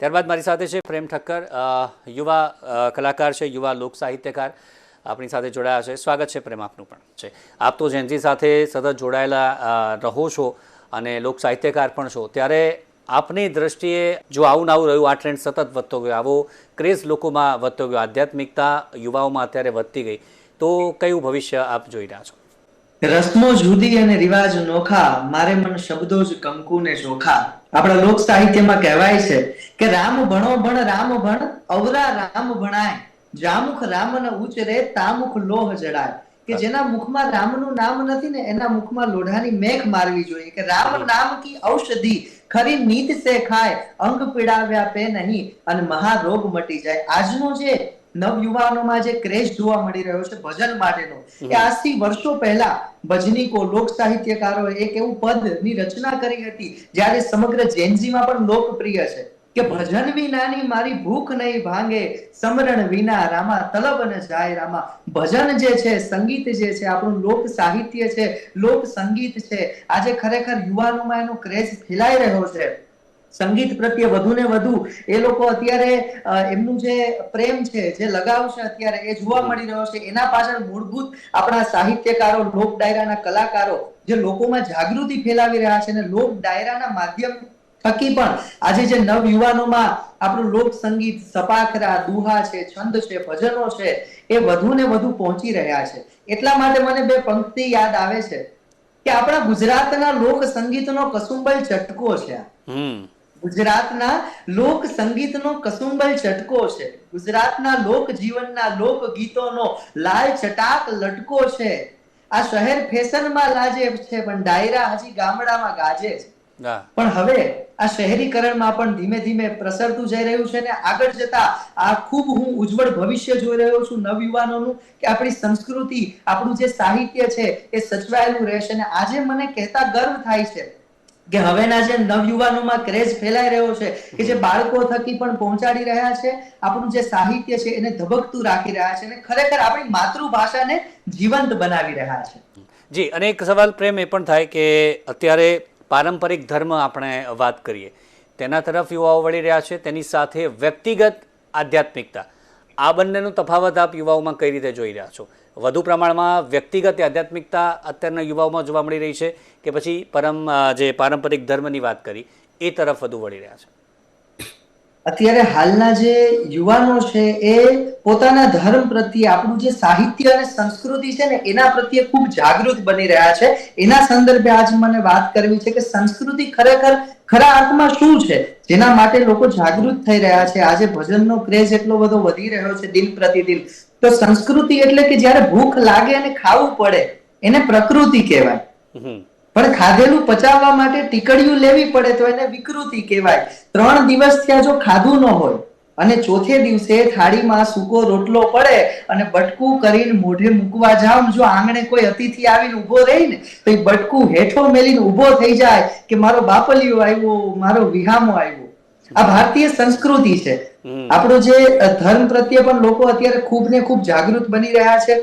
ત્યારબાદ મારી સાથે છે પ્રેમ ઠક્કર યુવા કલાકાર છે, યુવા લોક સાહિત્યકાર. આપણી સાથે જોડાયા છે. સ્વાગત છે પ્રેમ આપનું પણ છે. આપ તો જેનજી સાથે સતત જોડાયેલા રહો છો અને લોક સાહિત્યકાર પણ છો. ત્યારે આપની દ્રષ્ટિએ જો આવું આવું રહ્યું, આ ટ્રેન્ડ સતત વધતો ગયો, આવો ક્રેઝ લોકોમાં વધતો ગયો, આધ્યાત્મિકતા યુવાઓમાં અત્યારે વધતી ગઈ, તો કયું ભવિષ્ય આપ જોઈ રહ્યા છો? રસ્મો જુદી અને રિવાજ નોખા, મારે મન શબ્દો જ કંકુ ને ચોખા આપણા લોક સાહિત્યમાં કહેવાય છે કે રામ ભણો ભણ રામ ભણ અવરા રામ ભણાય. જામુખ રામ ન ઉચરે તામુખ લોહ જડાય. કે જેના મુખમાં રામનું નામ નથી ને એના મુખમાં લોઢાની મેઘ મારવી જોઈએ. કે રામ નામ કી ઔષધિ ખરી નીત સે ખાય અંગ પીડાવ્યા પે નહીં અને મહારોગ મટી જાય. આજનો જે નવયુવાનોમાં જે ક્રેઝ જોવા મળી રહ્યો છે ભજન માટેનો, એ આજથી વર્ષો પહેલા ભજનીકો, લોક સાહિત્યકારોએ એક એવું પદની રચના કરી હતી, જ્યારે સમગ્ર જેનજીમાં પણ લોકપ્રિય છે, કે ભજન વિનાની મારી ભૂખ નહીં ભાંગે, સમરણ વિના રામા તલબ ન જાય રામા. ભજન જે છે, સંગીત જે છે, આપણું લોક સાહિત્ય છે, લોક સંગીત છે, આજે ખરેખર યુવાનોમાં એનો ક્રેઝ ફેલાઈ રહ્યો છે. સંગીત પ્રત્યે વધુ ને વધુ એ લોકો અત્યારે એમનું જે પ્રેમ છે, જે લગાવ છે અત્યારે એ જોવા મળી રહ્યો છે. એના પાછળ મૂળભૂત આપણા સાહિત્યકારો, લોક ડાયરાના કલાકારો જે લોકોમાં જાગૃતિ ફેલાવી રહ્યા છે અને લોક ડાયરાના માધ્યમ થકી પણ આજે જે નવ યુવાનોમાં આપણું લોક સંગીત સપાખરા, દુહા છે, છંદ છે, ભજનો છે, એ વધુ ને વધુ પહોંચી રહ્યા છે. એટલા માટે મને બે પંક્તિ યાદ આવે છે કે આપણા ગુજરાતના લોક સંગીતનો કસુંબલ ચટકો છે આ. ગુજરાતના લોક સંગીતનો કસુંબલ ચટકો છે. ગુજરાતના લોક જીવનના લોક ગીતોનો લાલ છટાક લટકો છે. આ શહેર ફેશનમાં લાજે છે પણ ડાયરા હજી ગામડામાં ગાજે છે. પણ હવે આ શહેરીકરણમાં પણ ધીમે ધીમે પ્રસરતું જઈ રહ્યું છે ને આગળ જતા આ ખૂબ હું ઉજ્જવળ ભવિષ્ય જોઈ રહ્યો છું નવયુવાનોનું કે આપણી સંસ્કૃતિ આપણું જે સાહિત્ય છે એ સચવાયેલું રહેશે ને આજે મને કહેતા ગર્વ થાય છે. કે હવેના જે નવયુવાનોમાં ક્રેઝ ફેલાઈ રહ્યો છે કે જે બાળકો થકી પણ પહોંચાડી રહ્યા છે આપણું જે સાહિત્ય છે એને ધબકતું રાખી રહ્યા છે અને ખરેખર આપણી માતૃભાષાને જીવંત બનાવી રહ્યા છે. જી અને એક સવાલ પ્રેમ એ પણ થાય કે અત્યારે પારંપરિક ધર્મ આપણે વાત કરીએ તેના તરફ યુવાઓ વળી રહ્યા છે તેની સાથે વ્યક્તિગત આધ્યાત્મિકતા. આ બંનેનો તફાવત આપ યુવાઓમાં કઈ રીતે જોઈ રહ્યા છો? વધુ પ્રમાણમાં વ્યક્તિગત આધ્યાત્મિકતા અત્યારના યુવાઓમાં જોવા મળી રહી છે કે પછી પરમ જે પારંપરિક ધર્મની વાત કરી, એ તરફ વધુ વળી રહ્યા છે. અત્યારે હાલના જે યુવાનો છે, એ પોતાના ધર્મ પ્રત્યે આપણું જે સાહિત્ય અને સંસ્કૃતિ છે ને, એના પ્રત્યે ખૂબ જાગૃત બની રહ્યા છે. એના સંદર્ભે આજ મને વાત કરવી છે કે સંસ્કૃતિ ખરેખર ખરા અર્થમાં શું છે? જેના માટે લોકો જાગૃત થઈ રહ્યા છે. આજે ભજનનો ક્રેઝ એટલો બધો વધી રહ્યો છે દિન પ્રતિદિન. તો સંસ્કૃતિ એટલે કે જ્યારે ભૂખ લાગે અને ખાવું પડે એને પ્રકૃતિ કહેવાય. પણ ખાધેલું પચાવવા માટે ટીકડીયું લેવી પડે તો એને વિકૃતિ કહેવાય. ત્રણ દિવસ ત્યાં જો ખાધું ન હોય અને ચોથે દિવસે થાળીમાં સૂકો રોટલો પડે અને બટકું કરીને મોઢે મૂકવા જાવ જો આંગણે કોઈ અતિથિ આવીને ઊભો રહી ને તો એ બટકું હેઠો મેલીને ઊભો થઈ જાય કે મારો બાપલિયો આવ્યો મારો વિહામો આવ્યો. આ ભારતીય સંસ્કૃતિ છે. આપણો જે ધર્મ પ્રત્યે પણ લોકો અત્યારે ખૂબ ને ખૂબ જાગૃત બની રહ્યા છે.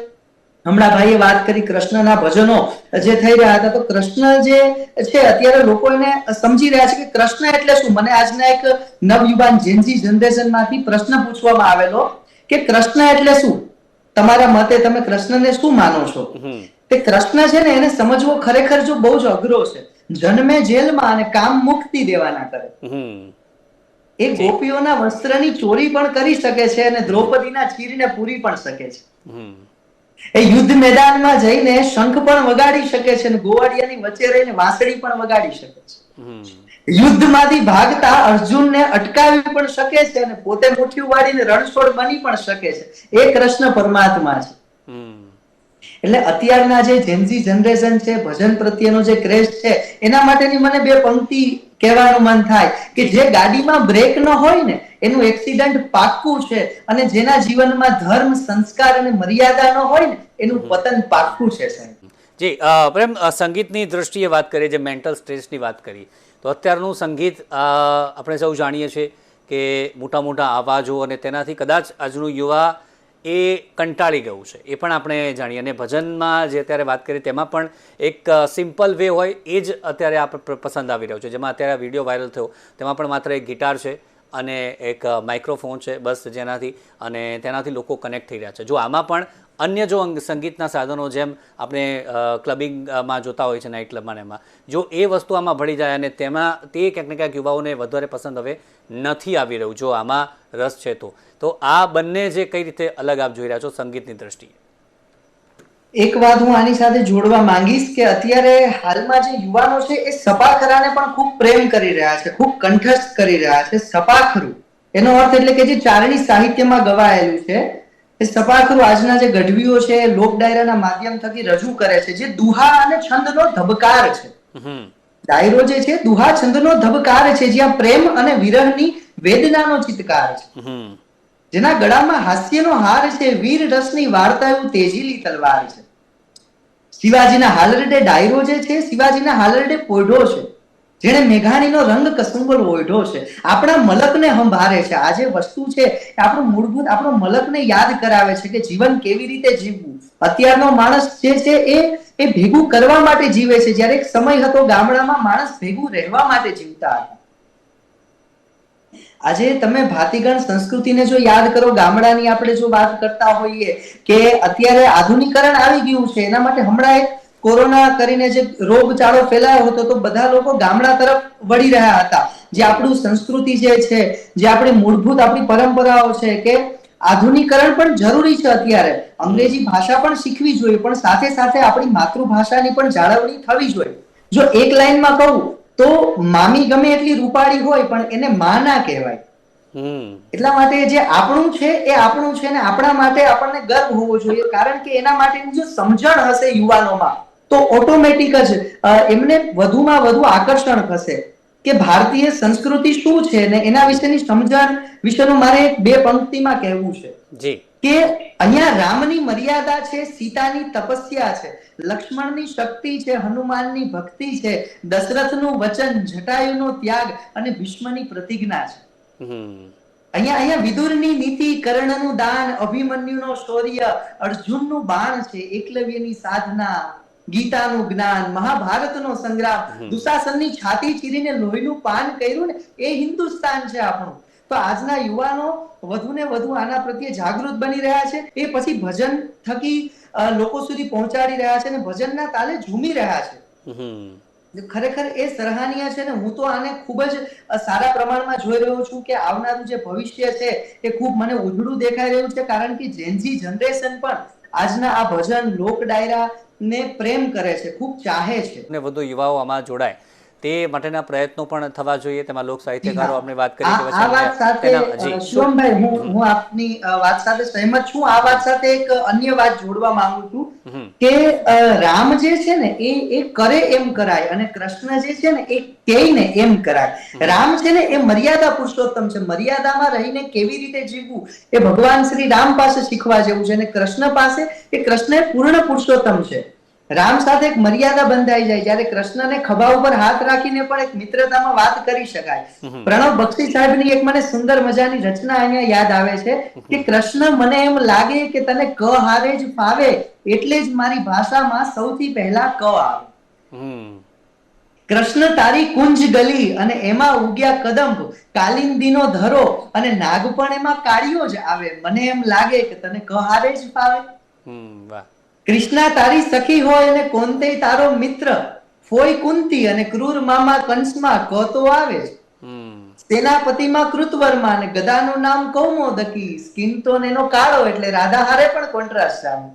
હમણાં ભાઈએ વાત કરી કૃષ્ણના ભજનો જે થઈ રહ્યા હતા. તો કૃષ્ણ જે છે અત્યારે લોકો એને સમજી રહ્યા છે કે કૃષ્ણ એટલે શું? મને આજના એક નવયુવાન જેનજી જનરેશનમાંથી પ્રશ્ન પૂછવામાં આવેલો કે કૃષ્ણ એટલે શું? તમારા મતે તમે કૃષ્ણને શું માનો છો? તે કૃષ્ણ છે ને એને સમજવો ખરેખર જો બહુ જ અઘરો છે. જન્મે જેલમાં અને કામ મુક્તિ દેવાના કરે. એ ગોપીઓના વસ્ત્રની ચોરી પણ કરી શકે છે અને દ્રૌપદીના ચીરને પૂરી પણ શકે છે. એ યુદ્ધ મેદાનમાં જઈને શંખ પણ વગાડી શકે છે અને ગોવાડિયાની વચ્ચે રહીને વાંસળી પણ વગાડી શકે છે. યુદ્ધમાંથી ભાગતા અર્જુનને અટકાવી પણ શકે છે અને પોતે મુઠ્ઠી વાળીને રણછોડ બની પણ શકે છે. એ કૃષ્ણ પરમાત્મા છે. એટલે અત્યારના જે જેન્ઝી જનરેશન છે ભજન પ્રત્યેનો જે ક્રેઝ છે એના માટેની મને બે પંક્તિ કહેવાનું મન થાય કે જે ગાડીમાં બ્રેક ન હોય ને એનું એક્સિડન્ટ પાક્કું છે અને જેના જીવનમાં ધર્મ સંસ્કાર અને મર્યાદા ન હોય ને એનું પતન પાક્કું છે સાહેબ. જી પ્રેમ સંગીતની દ્રષ્ટિએ વાત કરીએ જે મેન્ટલ સ્ટ્રેસની વાત કરી તો અત્યારનું સંગીત આપણે સૌ જાણીએ છીએ કે મોટા મોટા અવાજો અને તેનાથી કદાચ આજનું યુવા એ કંટાળી ગયું છે. એ પણ આપણે જાણીએ. અને ભજનમાં જે અત્યારે વાત કરી તેમાં પણ એક સિમ્પલ વે હોય એ જ અત્યારે આ પ- પ- પસંદ આવી રહ્યો છે. જેમાં અત્યારે વીડિયો વાયરલ થયો. તેમાં પણ માત્ર એક ગિટાર છે અને એક માઇક્રોફોન છે બસ જેનાથી અને તેનાથી લોકો કનેક્ટ થઈ રહ્યા છે. જો આમાં પણ અન્ય જો અંગ- સંગીતના સાધનો જેમ આપણે ક્લબિંગમાં જોતા હોય છે નાઇટ ક્લબમાં એમાં, જો એ વસ્તુ આમાં ભળી જાય અને તેમાં તે ક્યાંક ને ક્યાંક યુવાઓને વધારે પસંદ હવે નથી આવી રહ્યું, જો આમાં રસ છે તો. તો આ બંને જે કઈ રીતે અલગ આપ જોઈ રહ્યા છો સંગીતની દ્રષ્ટિએ? એક વાત હું આની સાથે જોડવા માંગીશ કે અત્યારે હાલમાં જે યુવાનો છે એ સપાખરાને પણ ખૂબ પ્રેમ કરી રહ્યા છે, ખૂબ કંઠસ્થ કરી રહ્યા છે, સપાખરું. એનો અર્થ એટલે કે જે ચારણી સાહિત્યમાં ગવાયેલું છે એ સપાખરું આજના જે ગઢવીઓ છે લોક ડાયરાના માધ્યમ થકી રજૂ કરે છે જે દુહા અને છંદનો ધબકાર છે. ડાયરો જે છે દુહા છંદનો ધબકાર છે જ્યાં પ્રેમ અને વિરહની વેદનાનો ચિત્કાર છે. જેના ગળામાં હાસ્યનો હાર છે વીર રસની વાર્તા એવું તેજીલી તલવાર છે. શિવાજીના હાલરડે ડાયરો જે છે શિવાજીના હાલરડે પોઢો છે. જેણે મેઘાણીનો રંગ કસુંબલ ઓઢો છે. આપણા મલકને સંભારે છે. આ જે વસ્તુ છે આપણું મૂળભૂત, આપણો મલકને યાદ કરાવે છે કે જીવન કેવી રીતે જીવવું. અત્યારનો માણસ જે છે, એ એ ભેગું કરવા માટે જીવે છે. જ્યારે એક સમય હતો, ગામડામાં માણસ ભેગું રહેવા માટે જીવતા હતા. આજે તમે ભાતીગણ સંસ્કૃતિને જો યાદ કરો, ગામડાની આપણે જો વાત કરતા હોઈએ કે અત્યારે આધુનિકરણ આવી ગયું છે. એના માટે હમણાં એક કોરોના કરીને જે રોગચાળો ફેલાયો હતો તો બધા લોકો ગામડા તરફ વળી રહ્યા હતા. જે આપણું સંસ્કૃતિ જે છે જે આપણી મૂળભૂત આપણી પરંપરાઓ છે કે આધુનિકરણ પણ જરૂરી છે અત્યારે. અંગ્રેજી ભાષા પણ શીખવી જોઈએ પણ સાથે સાથે આપણી માતૃભાષાની પણ જાળવણી થવી જોઈએ. જો એક લાઈનમાં કહું તો મામી ગમે એટલી રૂપાળી હોય પણ એને માં ના કહેવાય. એટલા માટે જે આપણું છે એ આપણું છે ને આપણા માટે આપણને ગર્વ હોવો જોઈએ કારણ કે એના માટેની જો સમજણ હશે યુવાનોમાં તો ઓટોમેટિક જ એમને વધુમાં વધુ આકર્ષણ થશે કે ભારતીય સંસ્કૃતિ શું છે ને એના વિશેની સમજણ વિશેનું મારે બે પંક્તિમાં કહેવું છે. જી. કે અહીંયા રામની મર્યાદા છે સીતાની તપસ્યા છે લક્ષ્મણની શક્તિ છે હનુમાનની ભક્તિ છે દશરથનું વચન જટાયુનો ત્યાગ અને ભીષ્મની પ્રતિજ્ઞા છે. અહીંયા અહીંયા વિદુરની નીતિ કર્ણનું દાન અભિમન્યુનો શૌર્ય અર્જુનનું બાણ છે એકલવ્યની સાધના. ગીતાનું જ્ઞાન મહાભારતનો સંગ્રામ દુશાસનની છાતી ચીરીને લોહીનું પાન કર્યું ને એ હિન્દુસ્તાન છે આપણું. તો આજના યુવાનો વધુ ને વધુ આના પ્રત્યે જાગૃત બની રહ્યા છે. એ પછી ભજન થકી લોકો સુધી પહોંચાડી રહ્યા છે અને ભજનના તાલે ઝૂમી રહ્યા છે. ખરેખર એ સરાહનીય છે ને હું તો આને ખૂબ જ સારા પ્રમાણમાં જોઈ રહ્યો છું કે આવનારું જે ભવિષ્ય છે એ ખૂબ મને ઉજળું દેખાઈ રહ્યું છે. કારણ કે જેનજી જનરેશન પણ આજના આ ભજન લોક ડાયરા ને પ્રેમ કરે છે, ખૂબ ચાહે છે. અને વધુ યુવાઓ આમાં જોડાય. તે માટેના પ્રયત્નો પણ થવા જોઈએ. તેમાં લોક સાહિત્યકારો આપણે વાત કરી આ કે વાત સાથે શિવમભાઈ હું હું આપની વાત સાથે સહેમત છું. આ વાત સાથે એક અન્ય વાત જોડવા માંગુ છું કે રામ જે છે ને એ એ કરે એમ કરાય અને કૃષ્ણ જે છે ને એ કહેને એમ કરાય. રામ છે ને એ મર્યાદા પુરુષોત્તમ છે. મર્યાદામાં રહીને કેવી રીતે જીવવું? એ ભગવાન શ્રી રામ પાસે શીખવા જેવું છે અને કૃષ્ણ પાસે એ કૃષ્ણ એ પૂર્ણ પુરુષોત્તમ છે. રામ સાથે એક મર્યાદા બંધાઈ જાય જ્યારે કૃષ્ણને ખભા ઉપર હાથ રાખીને પણ એક મિત્રતામાં વાત કરી શકાય. પ્રણવ બક્ષી સાહેબની એક મને સુંદર મજાની રચના અહીંયા યાદ આવે છે કે કૃષ્ણ મને એમ લાગે કે તને ક હારે જ ફાવે એટલે જ મારી ભાષામાં સૌથી પહેલા ક આવે. કૃષ્ણ તારી કુંજ ગલી અને એમાં ઉગ્યા કદંબ કાલિંદીનો ધરો અને નાગ પણ એમાં કાળિયો જ આવે. મને એમ લાગે કે તને ક હારે જ ફાવે. વાહ. કૃષ્ણા તારી સખી હોય અને કોંતે તારો મિત્ર. ફોય કુંતી અને ક્રૂર મામા કંસમાં ક તો આવે સેનાપતિમાં કૃતવર્મા અને ગદાનું નામ કૌમોદકી. સ્કિન ટોન એનો કાળો એટલે રાધા હારે પણ કોન્ટ્રાસ્ટ આવે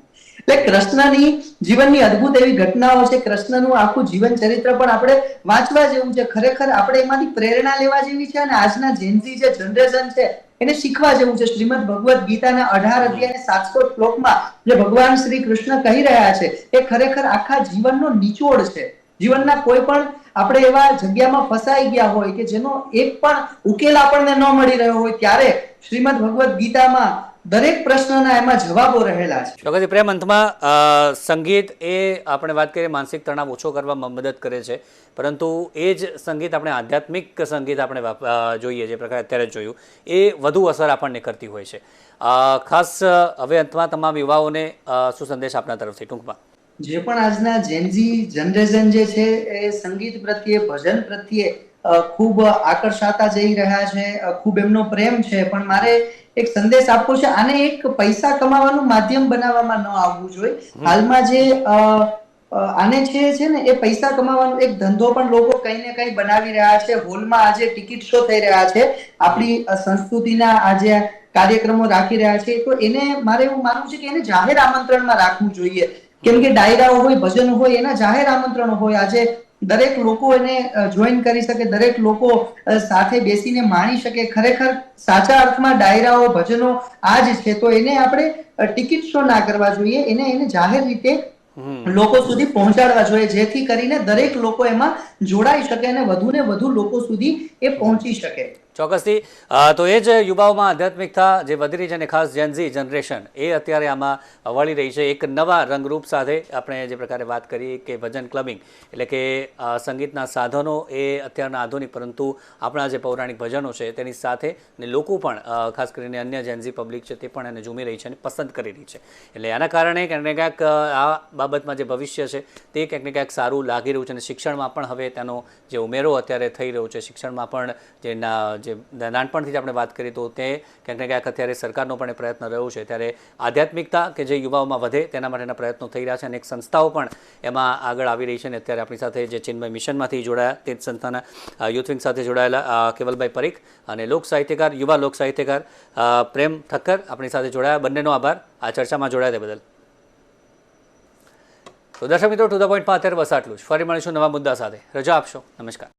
એટલે કૃષ્ણની જીવનની અદ્ભુત એવી ઘટનાઓ છે. કૃષ્ણનું આખું જીવન ચરિત્ર પણ આપણે વાંચવા જેવું છે. ખરેખર આપણે એમાંથી પ્રેરણા લેવા જેવી છે અને આજના જેનઝી જે જનરેશન છે, એને શીખવા જેવું છે. શ્રીમદ ભગવદ ગીતાના અઢાર અધ્યાય સાતસો શ્લોકમાં જે ભગવાન શ્રી કૃષ્ણ કહી રહ્યા છે એ ખરેખર આખા જીવનનો નિચોડ છે. જીવનના કોઈ પણ આપણે એવા જગ્યામાં ફસાઈ ગયા હોય કે જેનો એક પણ ઉકેલ આપણને ન મળી રહ્યો હોય, ત્યારે શ્રીમદ ભગવદ્ ગીતામાં દરેક પ્રશ્નના એમાં જવાબો રહેલા છે. ચોક્કસથી પ્રેમ અંતમાં સંગીત એ આપણે વાત કરીએ માનસિક તણાવ ઓછો કરવામાં મદદ કરે છે. પરંતુ એ જ સંગીત આપણે આધ્યાત્મિક સંગીત આપણે જોઈએ જે પ્રકારે અત્યારે જોયું એ વધુ અસર આપણને કરતી હોય છે. ખાસ હવે અંતમાં તમામ યુવાઓને શું સંદેશ આપના તરફથી ટૂંકમાં? જે પણ આજના જેનજી જનરેશન જે છે એ સંગીત પ્રત્યે ભજન પ્રત્યે ખૂબ આકર્ષાતા જઈ રહ્યા છે ખૂબ એમનો પ્રેમ છે. પણ મારે એક સંદેશ આપવો છે આને એક પૈસા કમાવાનું માધ્યમ બનાવવામાં ન આવવું જોઈએ. હાલમાં જે આને છે છે ને એ પૈસા કમાવાનો એક ધંધો પણ લોકો કંઈ ને કંઈ બનાવી રહ્યા છે. હોલમાં આજે ટિકિટ શો થઈ રહ્યા છે. આપણી સંસ્કૃતિના આજે કાર્યક્રમો રાખી રહ્યા છે. તો એને મારે એવું માનવું છે કે એને જાહેર આમંત્રણમાં રાખવું જોઈએ. કેમ કે ડાયરાઓ હોય ભજન હોય એના જાહેર આમંત્રણો હોય. આજે દરેક લોકો એને જોઈન કરી શકે દરેક લોકો સાથે બેસીને માણી શકે. ખરેખર સાચા અર્થમાં ડાયરાઓ ભજનો આ જ છે. તો એને આપણે ટિકિટ શો ના કરવા જોઈએ. એને એને જાહેર રીતે લોકો સુધી પહોંચાડવા જોઈએ. જેથી કરીને દરેક લોકો એમાં જોડાઈ શકે અને વધુ ને વધુ લોકો સુધી એ પહોંચી શકે. ચોક્કસથી તો એ જ યુવાઓમાં આધ્યાત્મિકતા જે વધી રહી છે અને ખાસ જેનઝી જનરેશન એ અત્યારે આમાં વળી રહી છે. એક નવા રંગરૂપ સાથે આપણે જે પ્રકારે વાત કરી કે ભજન ક્લબિંગ, એટલે કે સંગીતના સાધનો એ અત્યારના આધુનિક, પરંતુ આપણા જે પૌરાણિક ભજનો છે તેની સાથે ને લોકો પણ ખાસ કરીને અન્ય જેન્ઝી પબ્લિક છે તે પણ એને ઝૂમી રહી છે અને પસંદ કરી રહી છે. એટલે આના કારણે ક્યાંક ને ક્યાંક આ બાબતમાં જે ભવિષ્ય છે તે ક્યાંક ને ક્યાંક સારું લાગી રહ્યું છે અને શિક્ષણમાં પણ હવે તેનો જે ઉમેરો અત્યારે થઈ રહ્યો છે, શિક્ષણમાં પણ જે જે નાનપણથી જ આપણે વાત કરીએ તો તે ક્યાંક ને ક્યાંક અત્યારે સરકારનો પણ પ્રયત્ન રહ્યો છે. ત્યારે આધ્યાત્મિકતા કે જે યુવાઓમાં વધે તેના માટેના પ્રયત્નો થઈ રહ્યા છે અને એક સંસ્થાઓ પણ એમાં આગળ આવી રહી છે અને અત્યારે આપણી સાથે જે ચિન્મય મિશનમાંથી જોડાયા, તે જ સંસ્થાના યુથવિંગ સાથે જોડાયેલા કેવલભાઈ પરીખ અને લોક સાહિત્યકાર, યુવા લોક સાહિત્યકાર પ્રેમ ઠક્કર આપણી સાથે જોડાયા. બંનેનો આભાર. આ ચર્ચામાં જોડાયા તે બદલ. તો દર્શક મિત્રો, ટુ ધ પોઈન્ટમાં અત્યારે બસ આટલું જ. ફરી મળીશું નવા મુદ્દા સાથે. રજા આપશો. નમસ્કાર.